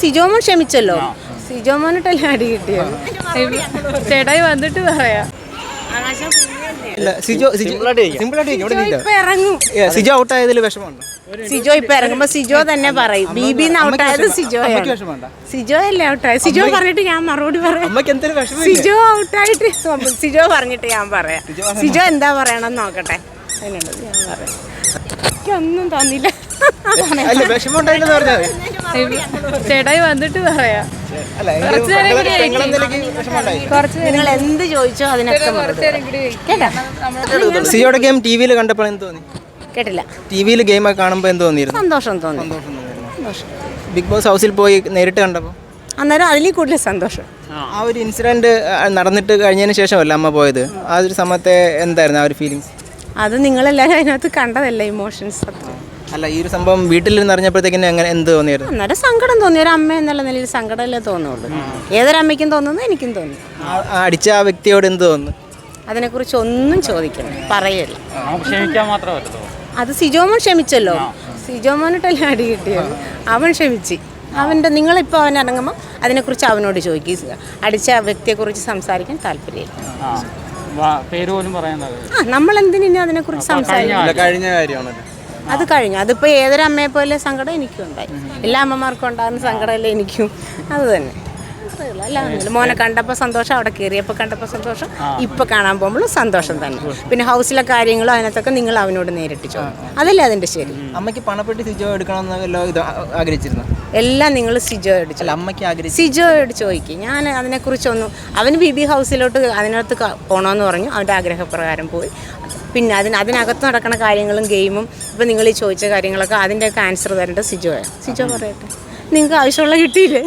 സിജോമോൻ ക്ഷമിച്ചല്ലോ. സിജോമോനിട്ടല്ലേ അടി കിട്ടിയത്? ചേട്ടായി വന്നിട്ട് പറയാ. സിജോ സിജോ സിജോ ഇപ്പൊ സിജോ ഔട്ട് ആയതിൽ വിഷമമുണ്ട്? സിജോ ഇപ്പൊ ഇറങ്ങുമ്പോ സിജോ തന്നെ പറയും. ബിബി ഔട്ടായത് സിജോ വിഷമമുണ്ടോ സിജോ അല്ലേ ഔട്ടായത് സിജോ പറഞ്ഞിട്ട് ഞാൻ മറുപടി പറയാം. സിജോ ഔട്ടായിട്ട് സിജോ പറഞ്ഞിട്ട് ഞാൻ പറയാം. സിജോ എന്താ പറയണം നോക്കട്ടെ. അതിനുള്ളത് ഞാൻ പറയാം. എനിക്കൊന്നും തോന്നില്ല അല്ല വിഷമം ഉണ്ടായില്ലെന്ന് പറഞ്ഞാൽ ചേട്ടായി വന്നിട്ട് പറയാ. അല്ല നേരം ഉണ്ടായി കുറച്ച് നിങ്ങൾ എന്ത് ചോദിച്ചോ അതിനൊക്കെ കേട്ടാ സിജോയുടെ ഗെയിം ടി വിയിൽ കണ്ടപ്പോൾ എന്ത് തോന്നി? കേട്ടില്ല. ടി വിയിൽ ഗെയിം ഒക്കെ കാണുമ്പോൾ എന്ത് തോന്നിയിരുന്നു? സന്തോഷം തോന്നി. സന്തോഷം സന്തോഷം. ബിഗ് ബോസ് ഹൗസിൽ പോയി നേരിട്ട് കണ്ടപ്പോൾ അന്നേരം അതിൽ കൂടുതൽ സന്തോഷം. ആ ഒരു ഇൻസിഡന്റ് നടന്നിട്ട് കഴിഞ്ഞതിന് ശേഷമല്ല അമ്മ പോയത്? ആ ഒരു സമയത്തെ എന്തായിരുന്നു ആ ഒരു ഫീലിങ്സ് അത് നിങ്ങളെല്ലാവരും അതിനകത്ത് കണ്ടതല്ലേ ഇമോഷൻസ് അല്ല ഈ ഒരു സംഭവം വീട്ടിലിരുന്ന് അറിഞ്ഞപ്പോഴത്തേക്കിന് എങ്ങനെ എന്ത് തോന്നിയായിരുന്നു? അന്നേരം സങ്കടം തോന്നി ഒരു അമ്മ എന്നുള്ള നിലയിൽ സങ്കടമല്ലേ തോന്നുള്ളൂ. ഏതൊരമ്മയ്ക്കും തോന്നുന്നു എനിക്കും തോന്നി ആ- അടിച്ച ആ വ്യക്തിയോട് എന്ത് തോന്നുന്നു? അതിനെക്കുറിച്ച് ഒന്നും ചോദിക്കണം പറയല്ല ക്ഷമിക്കാൻ മാത്രമേ പറ്റത്തുള്ളൂ. അത് സിജോമോൻ ക്ഷമിച്ചല്ലോ. സിജോമോനിട്ടല്ലേ അടി കിട്ടിയത്? അവൻ ക്ഷമിച്ച്. അവന്റെ നിങ്ങളിപ്പോൾ അവൻ ഇറങ്ങുമ്പോൾ അതിനെക്കുറിച്ച് അവനോട് ചോദിക്കുക. അടിച്ച വ്യക്തിയെക്കുറിച്ച് സംസാരിക്കാൻ താല്പര്യമില്ല. ആ. വാ- പേര് പോലും പറയാൻ ആ നമ്മൾ എന്തിനാ അതിനെക്കുറിച്ച് സംസാരിക്കണം കഴിഞ്ഞ കാര്യമാണല്ലോ. അത് കഴിഞ്ഞു. അതിപ്പോൾ ഏതൊരു അമ്മയെ പോലെ സങ്കടം എനിക്കും ഉണ്ടായി. എല്ലാ അമ്മമാർക്കും ഉണ്ടാകുന്ന സങ്കടമല്ലേ എനിക്കും. അത് തന്നെ. അല്ല മോനെ കണ്ടപ്പോൾ സന്തോഷം അവിടെ കയറിയപ്പോൾ കണ്ടപ്പോൾ സന്തോഷം. ഇപ്പം കാണാൻ പോകുമ്പോഴും സന്തോഷം തന്നെ. പിന്നെ ഹൗസിലെ കാര്യങ്ങളും അതിനകത്തൊക്കെ നിങ്ങൾ അവനോട് നേരിട്ട് ചോദിക്കും. അതല്ലേ അതിന്റെ ശരി. അമ്മയ്ക്ക് പണപ്പെട്ടി സിജോ എടുക്കണമെന്ന് ആഗ്രഹിച്ചിരുന്നു? എല്ലാം നിങ്ങൾ സിജോ അല്ല അമ്മയ്ക്ക് ആഗ്രഹിച്ചു സിജോയോട് ചോദിക്കും. ഞാൻ അതിനെക്കുറിച്ചൊന്നും അവന് ബി ബി ഹൗസിലോട്ട് അതിനകത്ത് പോകണമെന്ന് പറഞ്ഞു. അവന്റെ ആഗ്രഹപ്രകാരം പോയി. പിന്നെ അതിന് അതിനകത്ത് നടക്കുന്ന കാര്യങ്ങളും ഗെയിമും ഇപ്പം നിങ്ങൾ ഈ ചോദിച്ച കാര്യങ്ങളൊക്കെ അതിന്റെയൊക്കെ ആൻസർ തരേണ്ടത് സിജോയാണ് സിജോ പറയട്ടെ. നിങ്ങൾക്ക് ആവശ്യമുള്ള കിട്ടിയില്ലേ?